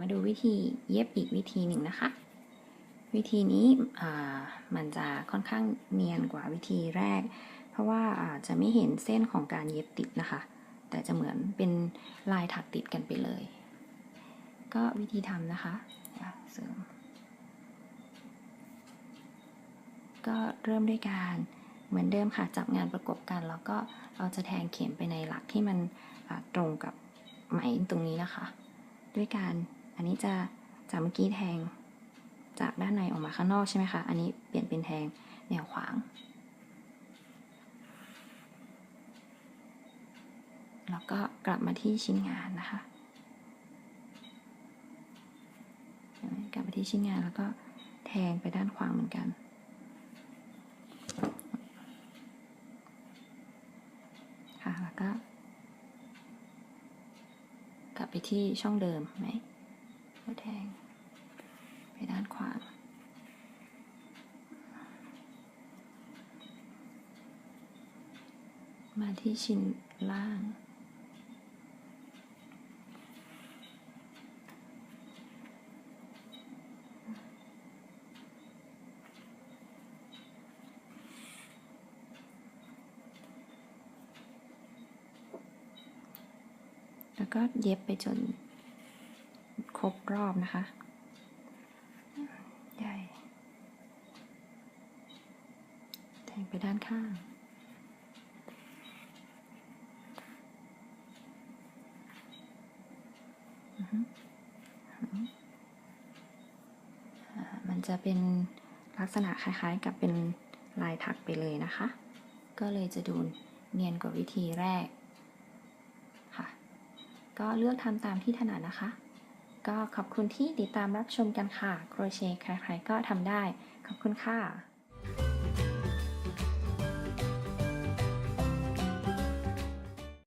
มาดูวิธีเย็บอีกวิธีหนึ่งนะคะ วิธีนี้มันจะค่อนข้างเนียนกว่าวิธีแรก เพราะว่าอาจะไม่เห็นเส้นของการเย็บติดนะคะ แต่จะเหมือนเป็นลายถักติดกันไปเลย ก็วิธีทำนะคะเสริมก็เริ่มด้วยการเหมือนเดิมค่ะจับงานประกบกันแล้วก็เราจะแทงเข็มไปในหลักที่มันตรงกับไหมตรงนี้นะคะ ด้วยการ อันนี้จะจากเมื่อกี้แทงจากด้านในออกมาข้างนอกใช่ไหมคะ อันนี้เปลี่ยนเป็นแทงแนวขวาง แล้วก็กลับมาที่ชิ้นงานนะคะ กลับมาที่ชิ้นงานแล้วก็แทงไปด้านขวางเหมือนกัน ค่ะ แล้วก็ กลับไปที่ช่องเดิมไหม แล้วแทง ไปด้านขวามาที่ชิ้นล่าง แล้วก็เย็บไปจน ครบรอบนะคะ ใหญ่ แทงไปด้านข้างอือฮึฮึมันจะเป็นลักษณะคล้ายๆกับเป็นลายถักไปเลยนะคะ ก็เลยจะดูเนียนกว่าวิธีแรกค่ะ ก็เลือกทำตามที่ถนัดนะคะ ก็ขอบคุณที่ติดตามรับชมกันค่ะ โครเชต์ใครๆก็ทำได้ ขอบคุณค่ะ